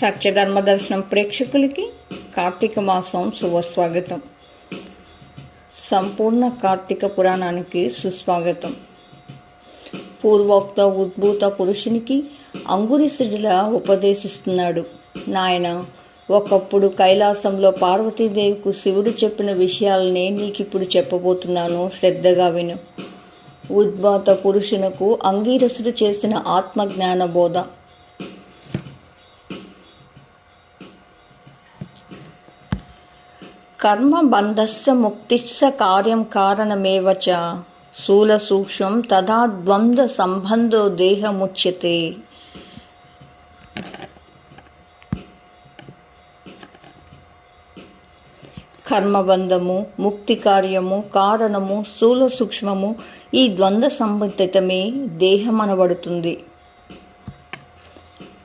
సత్యధర్మ దర్శనం ప్రేక్షకులకి కార్తీక మాసం శుభస్వాగతం సంపూర్ణ కార్తీక పురాణానికి సుస్వాగతం. పూర్వోక్త ఉద్భూత పురుషునికి అంగురీసుడిలా ఉపదేశిస్తున్నాడు. నాయన ఒకప్పుడు కైలాసంలో పార్వతీదేవికు శివుడు చెప్పిన విషయాలనే నీకిప్పుడు చెప్పబోతున్నాను. శ్రద్ధగా విను. ఉద్భాత పురుషునకు అంగీరసుడు చేసిన ఆత్మజ్ఞాన బోధ కర్మబంధస్య ముక్తిస్య కార్యం కారణమేవ చ స్థూలసూక్ష్మం తదా ద్వంద్వ సంబంధో దేహముచ్యతే. కర్మబంధము ముక్తి కార్యము కారణము స్థూల సూక్ష్మము ఈ ద్వంద్వ సంబంధితమే దేహమనబడుతుంది.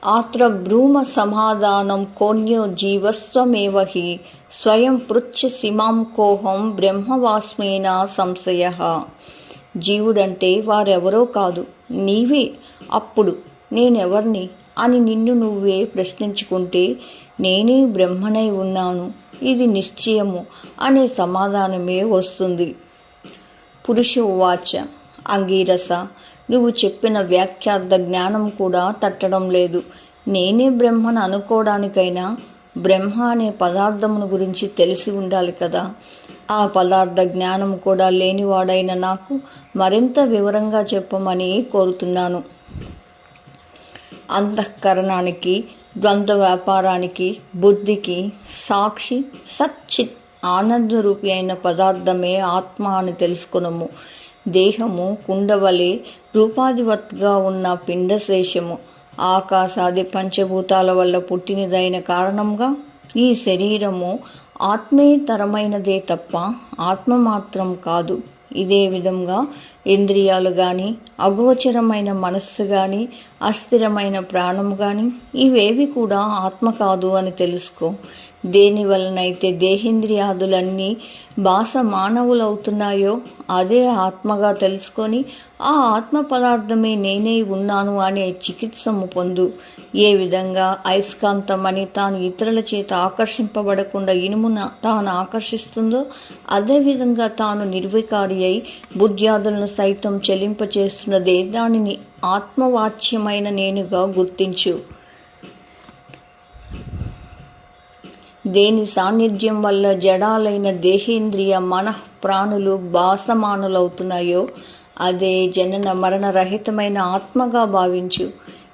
ఆత్ర భ్రూమ సమాధానం కోన్యో జీవస్వమేవహి స్వయం పృచ్ఛ సిమాం కోహం బ్రహ్మవాస్మేనా సంశయ. జీవుడంటే వారెవరో కాదు నీవే అప్పుడు నేనెవర్ని అని నిన్ను నువ్వే ప్రశ్నించుకుంటే నేనే బ్రహ్మనై ఉన్నాను ఇది నిశ్చయము అనే సమాధానమే వస్తుంది. పురుష ఉవాచ అంగీరస నువ్వు చెప్పిన వ్యాఖ్యార్థ జ్ఞానం కూడా తట్టడం లేదు. నేనే బ్రహ్మను అనుకోవడానికైనా బ్రహ్మ అనే పదార్థమును గురించి తెలిసి ఉండాలి కదా. ఆ పదార్థ జ్ఞానం కూడా లేనివాడైన నాకు మరింత వివరంగా చెప్పమని కోరుతున్నాను. అంతఃకరణానికి ద్వంద్వ వ్యాపారానికి బుద్ధికి సాక్షి సచ్చిత్ ఆనందరూపి అయిన పదార్థమే ఆత్మ అని తెలుసుకునము. దేహము కుండవలే రూపాధివత్గా ఉన్న పిండశేషము. ఆకాశాది పంచభూతాల వల్ల పుట్టినదైన కారణంగా ఈ శరీరము ఆత్మేతరమైనదే తప్ప ఆత్మ మాత్రం కాదు. ఇదే విధంగా ఇంద్రియాలు కానీ అగోచరమైన మనస్సు కానీ అస్థిరమైన ప్రాణము కానీ ఇవేవి కూడా ఆత్మ కాదు అని తెలుసుకో. దేని వలనైతే దేహేంద్రియాదులన్నీ బాస మానవులవుతున్నాయో అదే ఆత్మగా తెలుసుకొని ఆ ఆత్మ పదార్థమే నేనే ఉన్నాను అనే చికిత్సము పొందు. ఏ విధంగా అయస్కాంతం అని తాను ఇతరుల చేత ఆకర్షింపబడకుండా ఇనుమున తాను ఆకర్షిస్తుందో అదేవిధంగా తాను నిర్వికారి అయి బుద్ధ్యాదులను సైతం చెలింపచేస్తున్నదే దానిని ఆత్మవాచ్యమైన నేనుగా గుర్తించు. దేని సాన్నిధ్యం వల్ల జడాలైన దేహేంద్రియ మనః ప్రాణులు బాసమానులవుతున్నాయో అదే జనన మరణరహితమైన ఆత్మగా భావించు.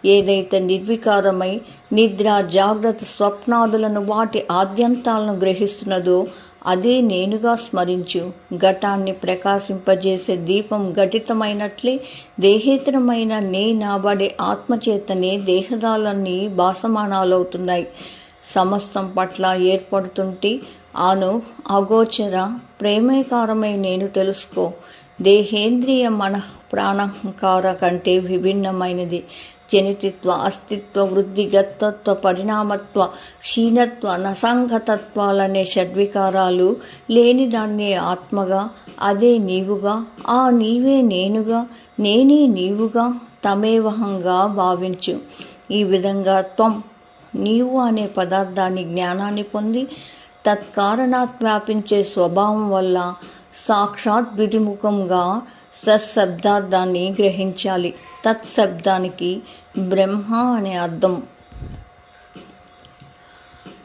ఏదైతే నిర్వికారమై నిద్ర జాగ్రత్త స్వప్నాదులను వాటి ఆద్యంతాలను గ్రహిస్తున్నదో అదే నేనుగా స్మరించు. ఘటాన్ని ప్రకాశింపజేసే దీపం ఘటితమైనట్లే దేహేతరమైన నే నాబడే ఆత్మచేతనే దేహదాలన్నీ బాసమానాలవుతున్నాయి. సమస్తం పట్ల ఏర్పడుతుంటే ఆను అగోచర ప్రేమేకారమై నేను తెలుసుకో. దేహేంద్రియ మన ప్రాణంకార కంటే విభిన్నమైనది. జనితిత్వ అస్తిత్వ వృద్ధి గత్తత్వ పరిణామత్వ క్షీణత్వ నసంగతత్వాలనే షడ్వికారాలు లేని దాన్నే ఆత్మగా అదే నీవుగా ఆ నీవే నేనుగా నేనే నీవుగా తమేవహంగా భావించు. ఈ విధంగా త్వం నీవు అనే పదార్థాన్ని జ్ఞానాన్ని పొంది తత్కారణాత్ వ్యాపించే స్వభావం వల్ల సాక్షాత్ విధిముఖంగా సత్శబ్దార్థాన్ని గ్రహించాలి. తత్శబ్దానికి బ్రహ్మ అనే అర్థం.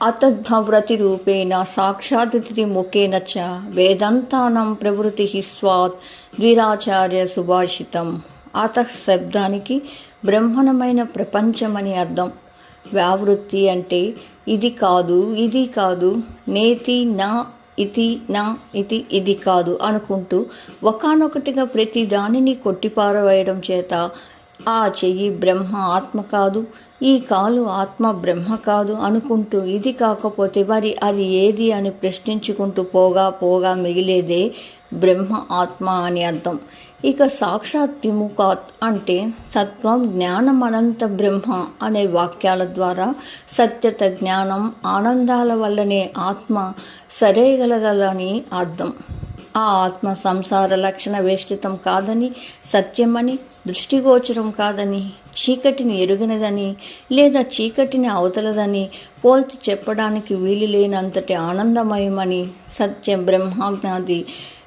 అతద్భవ్రతి రూపేణ సాక్షాదితి ముఖేన చ వేదాంతానం ప్రవృతి స్వాత్ ద్విరాచార్య సుభాషితం. అత శబ్దానికి బ్రహ్మణమైన ప్రపంచమని అర్థం. వ్యావృత్తి అంటే ఇది కాదు ఇది కాదు నేతి నా ఇది నా ఇది ఇది కాదు అనుకుంటూ ఒకనొకటిగా ప్రతి దానిని కొట్టిపారవేయడం చేత ఆ చెయ్యి బ్రహ్మ ఆత్మ కాదు ఈ కాలు ఆత్మ బ్రహ్మ కాదు అనుకుంటూ ఇది కాకపోతే మరి అది ఏది అని ప్రశ్నించుకుంటూ పోగా పోగా మిగిలేదే బ్రహ్మ ఆత్మ అని అర్థం. ఇక సాక్షాత్ విముఖాత్ అంటే సత్వం జ్ఞానం అనంత బ్రహ్మ అనే వాక్యాల ద్వారా సత్యత జ్ఞానం ఆనందాల వల్లనే ఆత్మ సరేగలగలని అర్థం. ఆ ఆత్మ సంసార లక్షణ వేష్టితం కాదని సత్యమని దృష్టిగోచరం కాదని చీకటిని ఎరుగినదని లేదా చీకటిని అవతలదని పోల్చి చెప్పడానికి వీలు లేనంతటి ఆనందమయమని సత్యం బ్రహ్మాజ్ఞాది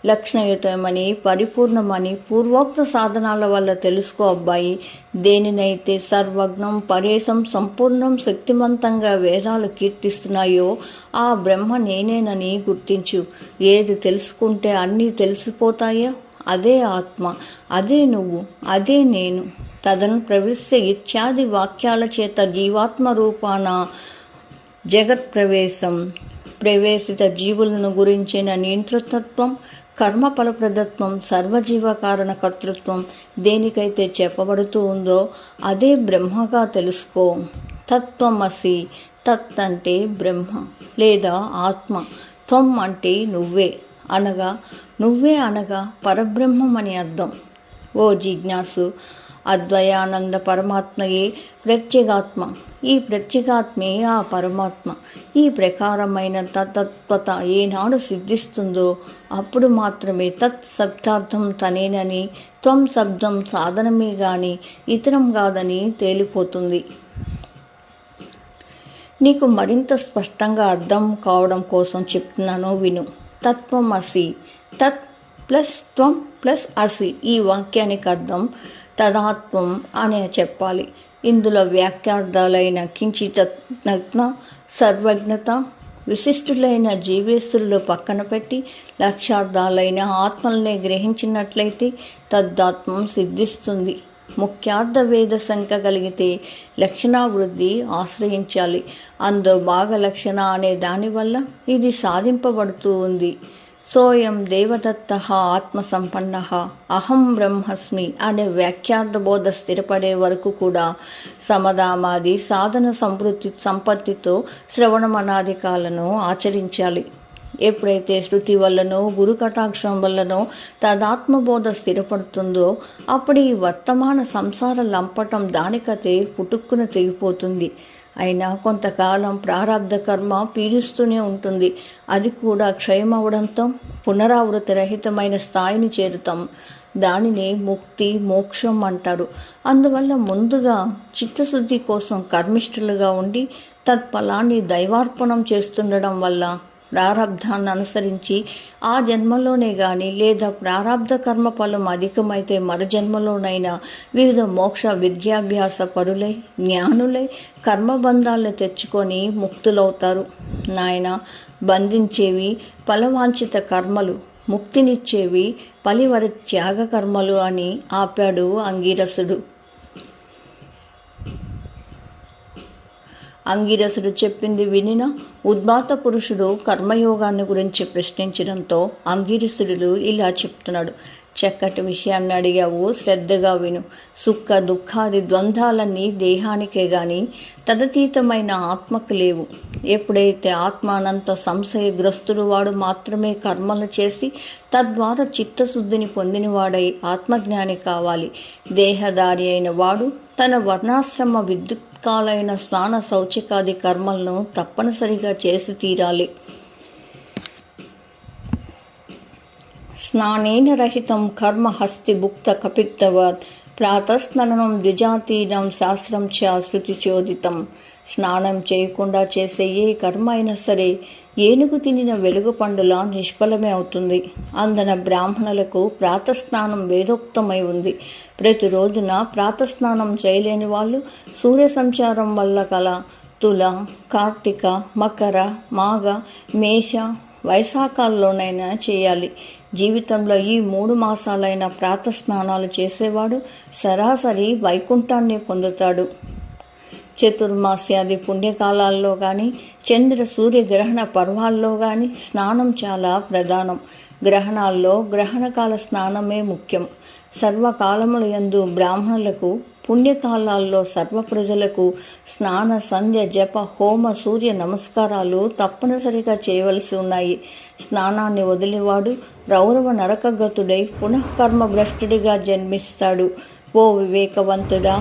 లక్షణయుతమని పరిపూర్ణమని పూర్వోక్త సాధనాల వల్ల తెలుసుకో అబ్బాయి. దేనినైతే సర్వజ్ఞం పరేశం సంపూర్ణం శక్తివంతంగా వేదాలు కీర్తిస్తున్నాయో ఆ బ్రహ్మ నేనేనని గుర్తించు. ఏది తెలుసుకుంటే అన్నీ తెలిసిపోతాయో? అదే ఆత్మ అదే నువ్వు అదే నేను. తదను ప్రవిశ్య ఇత్యాది వాక్యాల చేత జీవాత్మ రూపాన జగత్ ప్రవేశం ప్రవేశిత జీవులను గురించిన నియంతృత్వం కర్మ ఫలప్రదత్వం సర్వజీవకారణ కర్తృత్వం దేనికైతే చెప్పబడుతూ ఉందో అదే బ్రహ్మగా తెలుసుకో. తత్వమసి తత్ అంటే బ్రహ్మ లేదా ఆత్మ. త్వం అంటే నువ్వే అనగా నువ్వే అనగా పరబ్రహ్మం అని అర్థం. ఓ జిజ్ఞాసు అద్వయానంద పరమాత్మయే ప్రత్యేగాత్మ. ఈ ప్రత్యేగాత్మే ఆ పరమాత్మ. ఈ ప్రకారమైన తతత్వత ఏనాడు సిద్ధిస్తుందో అప్పుడు మాత్రమే తత్ శబ్దార్థం తనేనని త్వం శబ్దం సాధనమే గాని ఇతరం కాదని తేలిపోతుంది. నీకు మరింత స్పష్టంగా అర్థం కావడం కోసం చెప్తున్నాను విను. తత్వం అసి. తత్ ప్లస్ త్వం ప్లస్ అసి. ఈ వాక్యానికి అర్థం తదాత్వం అనే చెప్పాలి. ఇందులో వ్యాఖ్యార్థాలైన కించితజ్ఞ సర్వజ్ఞత విశిష్టులైన జీవేశ్వరులు పక్కన పెట్టి లక్ష్యార్థాలైన ఆత్మల్ని గ్రహించినట్లయితే తద్దాత్మం సిద్ధిస్తుంది. ముఖ్యార్థ వేద సంఖ్య కలిగితే లక్షణావృద్ధి ఆశ్రయించాలి. అందు భాగ లక్షణ అనే దానివల్ల ఇది సాధింపబడుతూ ఉంది. సోయం దేవదత్త ఆత్మసంపన్న అహం బ్రహ్మస్మి అనే వ్యాఖ్యార్థ బోధ స్థిరపడే వరకు కూడా సమదామాది సాధన సంవృత్తి సంపత్తితో శ్రవణమనాదికాలను ఆచరించాలి. ఎప్పుడైతే శృతి వల్లనో గురు కటాక్షం వల్లనో తదాత్మబోధ స్థిరపడుతుందో అప్పుడు ఈ వర్తమాన సంసార లంపటం దానికతే పుటుక్కున తెగిపోతుంది. అయినా కొంతకాలం ప్రారంధ కర్మ పీడిస్తూనే ఉంటుంది. అది కూడా క్షయమవడంతో పునరావృతి రహితమైన స్థాయిని చేరుతాం. దానిని ముక్తి మోక్షం అంటారు. అందువల్ల ముందుగా చిత్తశుద్ధి కోసం కర్మిష్ఠులుగా ఉండి తత్ఫలాన్ని దైవార్పణం చేస్తుండడం వల్ల ప్రారంధాన్ని అనుసరించి ఆ జన్మలోనే కానీ లేదా ప్రారంధ కర్మ ఫలం అధికమైతే మరు జన్మలోనైనా వివిధ మోక్ష విద్యాభ్యాస పరులై జ్ఞానులై కర్మబంధాలను తెచ్చుకొని ముక్తులవుతారు. నాయన బంధించేవి ఫలవాంఛిత కర్మలు ముక్తినిచ్చేవి పలివర త్యాగ కర్మలు అని ఆపాడు అంగీరసుడు. అంగిరసుడు చెప్పింది వినిన ఉద్బాత పురుషుడు కర్మయోగాన్ని గురించి ప్రశ్నించడంతో అంగిరసుడు ఇలా చెప్తున్నాడు. చక్కటి విషయాన్ని అడిగావు శ్రద్ధగా విను. సుఖ దుఃఖాది ద్వంద్వాలన్నీ దేహానికే గాని తదతీతమైన ఆత్మకు లేవు. ఎప్పుడైతే ఆత్మానంత సంశయగ్రస్తుడు వాడు మాత్రమే కర్మలు చేసి తద్వారా చిత్తశుద్ధిని పొందినవాడై ఆత్మజ్ఞాని కావాలి. దేహదారి అయిన వాడు తన వర్ణాశ్రమ విద్యుత్ తత్కాలైన స్నాన శౌచికాది కర్మలను తప్పనిసరిగా చేసి తీరాలి. స్నానేన రహితం కర్మ హస్తి భుక్త కపిత్తవత్ ప్రాతస్నానం ద్విజాతీనం శాస్త్రం చ శృతి చోదితం. స్నానం చేయకుండా చేసే ఏ కర్మ అయినా సరే ఏనుగు తినిన వెలుగు పండుల నిష్ఫలమే అవుతుంది. అందన బ్రాహ్మణులకు ప్రాతస్నానం వేదోక్తమై ఉంది. ప్రతిరోజున ప్రాతస్నానం చేయలేని వాళ్ళు సూర్య సంచారం వల్ల కల తుల కార్తీక మకర మాఘ మేష వైశాఖాల్లోనైనా చేయాలి. జీవితంలో ఈ మూడు మాసాలైన ప్రాతస్నానాలు చేసేవాడు సరాసరి వైకుంఠాన్ని పొందుతాడు. చతుర్మాస్యాది పుణ్యకాలాల్లో కానీ చంద్ర సూర్యగ్రహణ పర్వాల్లో కానీ స్నానం చాలా ప్రధానం. గ్రహణాల్లో గ్రహణకాల స్నానమే ముఖ్యం. సర్వకాలముల యందు బ్రాహ్మణులకు పుణ్యకాలాల్లో సర్వ ప్రజలకు స్నాన సంధ్య జప హోమ సూర్య నమస్కారాలు తప్పనిసరిగా చేయవలసి ఉన్నాయి. స్నానాన్ని వదిలివాడు రౌరవ నరకగతుడై పునఃకర్మ భ్రష్టుడిగా జన్మిస్తాడు. ఓ వివేకవంతుడా!